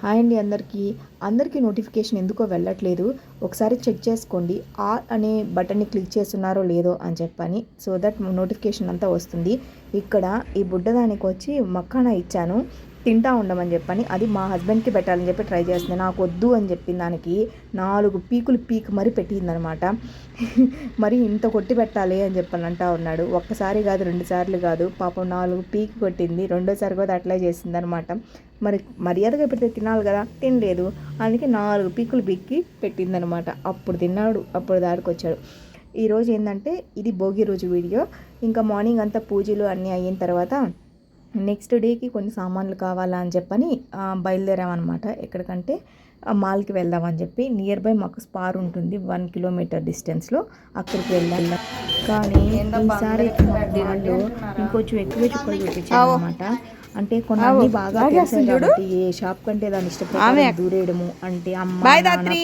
Hi అండి అందరికీ. అందరికీ నోటిఫికేషన్ ఎందుకో వెళ్ళట్లేదు. ఒకసారి చెక్ చేసుకోండి. ఆర్ అనే బటన్ని క్లిక్ చేస్తున్నారో లేదో అని చెప్పని. సో దట్ నోటిఫికేషన్ అంతా వస్తుంది. ఇక్కడ ఈ బుడ్డదానికి వచ్చి మక్కాన ఇచ్చాను. తింటా ఉండమని చెప్పని అది మా హస్బెండ్కి పెట్టాలని చెప్పి ట్రై చేస్తుంది. నాకు వద్దు అని చెప్పిన దానికి నాలుగు పీకులు పీక్ మరి పెట్టిందనమాట. మరి ఇంత కొట్టి పెట్టాలి అని చెప్పని అంటా ఉన్నాడు. ఒక్కసారి కాదు రెండు సార్లు కాదు. పాపం నాలుగు పీక్ కొట్టింది. రెండోసారి కూడా అట్లా చేసిందనమాట. మరి మర్యాదగా పెడితే తినాలి కదా? తినలేదు. అందుకే నాలుగు పీకులు పీక్కి పెట్టిందనమాట. అప్పుడు తిన్నాడు అప్పుడు దారికి వచ్చాడు. ఈరోజు ఏంటంటే ఇది భోగి రోజు వీడియో. ఇంకా మార్నింగ్ అంతా పూజలు అన్నీ అయిన తర్వాత నెక్స్ట్ డేకి కొన్ని సామాన్లు కావాలా అని చెప్పని బయలుదేరామన్నమాట. ఎక్కడికంటే ఆ, మాల్కి వెళ్దామని చెప్పి. నియర్ బై మాకు స్పార్ ఉంటుంది వన్ కిలోమీటర్ డిస్టెన్స్లో అక్కడికి వెళ్ళాం కానీ ఈసారి ఇంకొంచెం ఎక్కువ చుక్కలు చూపించాను అనమాట అంటే కొన్ని బాగా కాబట్టి ఏ షాప్ కంటే దాని ఇష్టపడి దూరేయడము. అంటే అమ్మ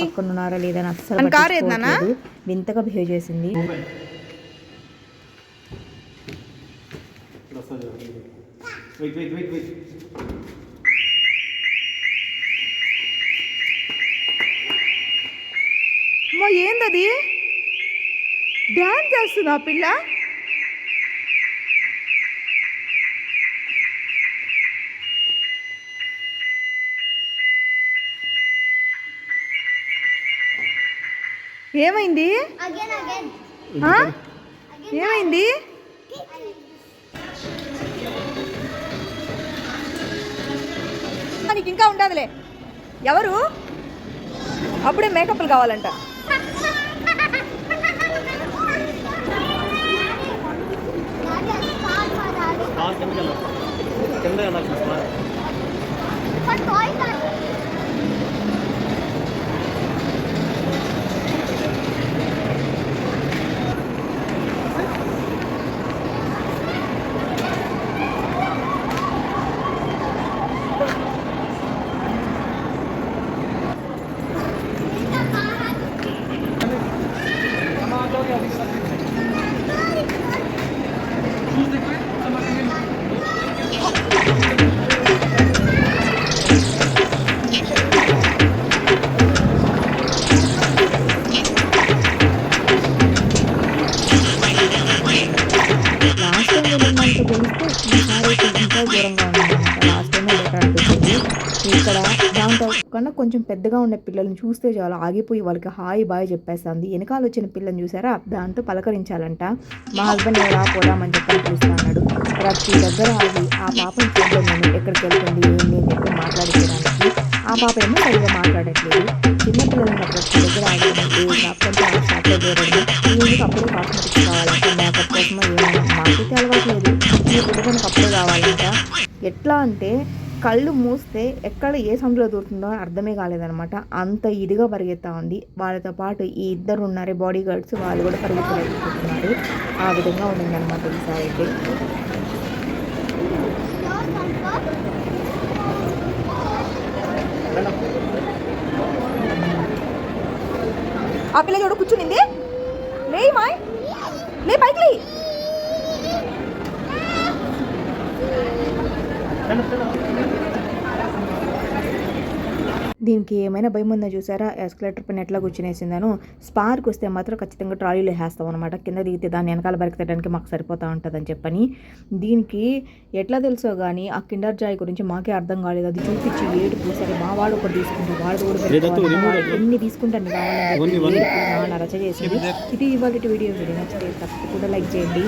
పక్కన ఉన్నారా లేదా అని అస్సలు. వింతగా బిహేవ్ చేసింది. వెయిట్ వెయిట్ వెయిట్ వెయిట్ అమ్మో ఏందది? డ్యాన్స్ చేస్తుందా పిల్ల. ఏమైంది? Again, again. ఆ? ఏమైంది? నీకు ఇంకా ఉండదులే. ఎవరు? అప్పుడే మేకప్లు కావాలంట. కింద వెళ్ళిందంత ఈసారి ఇంకా దూరంగా ఉందన్నమాట లాస్ట్ టైం అనిపించింది ఇక్కడ దాంతో కన్నా కొంచెం పెద్దగా ఉన్న పిల్లల్ని చూస్తే చాలు ఆగిపోయి వాళ్ళకి హాయ్ బాయ్ చెప్పేస్తుంది. వెనకాల వచ్చిన పిల్లని చూసారా? దాంతో పలకరించాలంట. మా హస్బెండ్ ఎలా పోదామని చెప్పి పిలుస్తా అన్నాడు. ప్రతి దగ్గర ఆగి ఆ పాపని చూద్దాం నేను ఎక్కడికి వెళ్తుంది? ఏంటి అని చెప్పి మాట్లాడించడానికి ఆ పాప ఏమో సరిగా మాట్లాడట్లేదు. చిన్నపిల్లలు ఉన్న ప్రతి దగ్గర ఆగి ఏ షాప్ కంటే ఆ షాప్లో దూరండి ఈయనకి అప్పుడే కాస్మెటిక్స్ కావాలంట మేకప్ కోసం ఏమైనా అలవాటు లేదు. ఈ పిల్లలకి అప్పుడే కావాలంట. ఎట్లా అంటే కళ్ళు మూస్తే ఎక్కడ ఏ సందులో దూరుతుందో అని అర్థమే కాలేదనమాట అంత ఇదిగా పరిగెత్తా ఉంది. వాళ్ళతో పాటు ఈ ఇద్దరు ఉన్నారే బాడీ గార్డ్స్ వాళ్ళు కూడా పరిగెత్తలేకపోతున్నారు. ఆ విధంగా ఉండిందనమాట ఈసారి అయితే. ఆ పిల్ల చూడు కూర్చునింది. లే మాయ్. లే పైకి లే దీనికి ఏమైనా భయం ఉందా చూసారా? ఎస్కలేటర్ పైన ఎట్లా కూర్చునేసిందాను. స్పార్క్ వస్తే మాత్రం ఖచ్చితంగా ట్రాలీలో వేస్తాం అనమాట కింద దిగితే దాన్ని వెనకాల బరికెత్తడానికి మాకు సరిపోతా ఉంటుందని చెప్పని. దీనికి ఎట్లా తెలుసో కానీ ఆ కిండర్ జాయ్ గురించి మాకే అర్థం కాలేదు. అది చూపించి ఏడుపు సరే మా వాడు ఒకటి తీసుకుంటారు వాడు కూడా ఎన్ని తీసుకుంటాను కావాలని రచ చేసింది. ఇది ఇవాళ వీడియో. వీడియో నచ్చితే తప్పకుండా లైక్ చేయండి.